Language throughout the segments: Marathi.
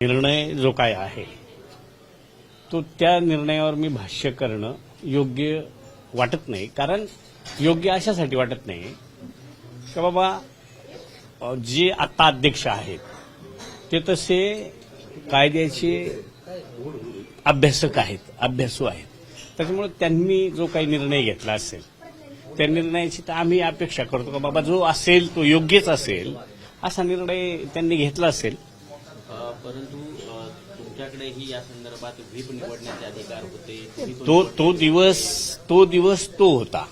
निर्णय जो काय आहे तो त्या निर्णयावर मी भाष्य करणं योग्य वाटत नाही. कारण योग्य अशासाठी वाटत नाही की बाबा जे आता अध्यक्ष आहेत ते तसे कायद्याचे अभ्यासक आहेत अभ्यासू आहेत. त्याच्यामुळे त्यांनी जो काही निर्णय घेतला असेल त्या निर्णयाची तर आम्ही अपेक्षा करतो का बाबा जो असेल तो योग्यच असेल असा निर्णय त्यांनी घेतला असेल परंतु तुमच्याकडेही या संदर्भात व्हीप निवडण्याचे अधिकार होते तो तो दिवस तो दिवस तो होता.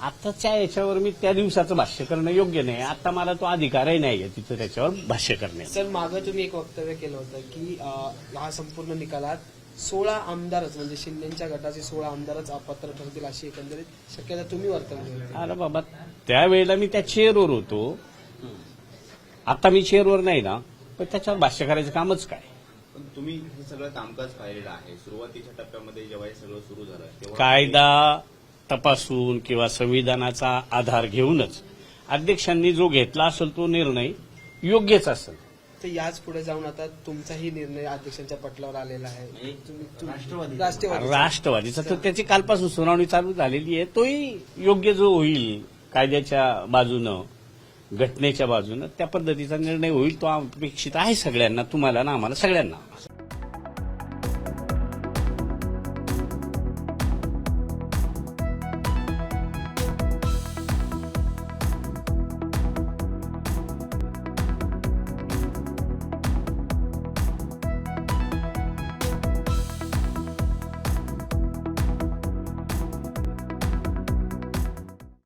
आताच्या याच्यावर मी त्या दिवसाचं भाष्य करणं योग्य नाही आता मला तो अधिकारही नाही आहे तिथं त्याच्यावर भाष्य करण्याचा सर मागं तुम्ही एक वक्तव्य केलं होतं की हा संपूर्ण निकालात सोळा आमदारच म्हणजे शिंदेच्या गटाचे सोळा आमदारच अपात्र ठरतील अशी एकंदरीत शक्यता तुम्ही वर्तवली होती. अरे बाबा त्यावेळेला मी त्या चेअरवर होतो. आता मी चेअरवर नाही ना पण त्याच्यावर भाष्य करायचं कामच काय? पण तुम्ही हे सगळं कामकाज पाहिलेलं आहे. सुरुवातीच्या टप्प्यामध्ये जेव्हा हे सगळं सुरू झालं तेव्हा कायदा तपासून किंवा संविधानाचा आधार घेऊनच अध्यक्षांनी जो घेतला असेल तो निर्णय योग्यच असेल. तर याच पुढे जाऊन आता तुमचाही निर्णय अध्यक्षांच्या पटलावर आलेला आहे. तुम्ही तुम- राष्ट्रवादी राष्ट्रवादी राष्ट्रवादीचा. तर त्याची कालपासून सुनावणी चालू झालेली आहे. तोही योग्य जो होईल कायद्याच्या बाजूनं घटनेच्या बाजूनं त्या पद्धतीचा निर्णय होईल तो अपेक्षित आहे सगळ्यांना तुम्हाला ना आम्हाला सगळ्यांना.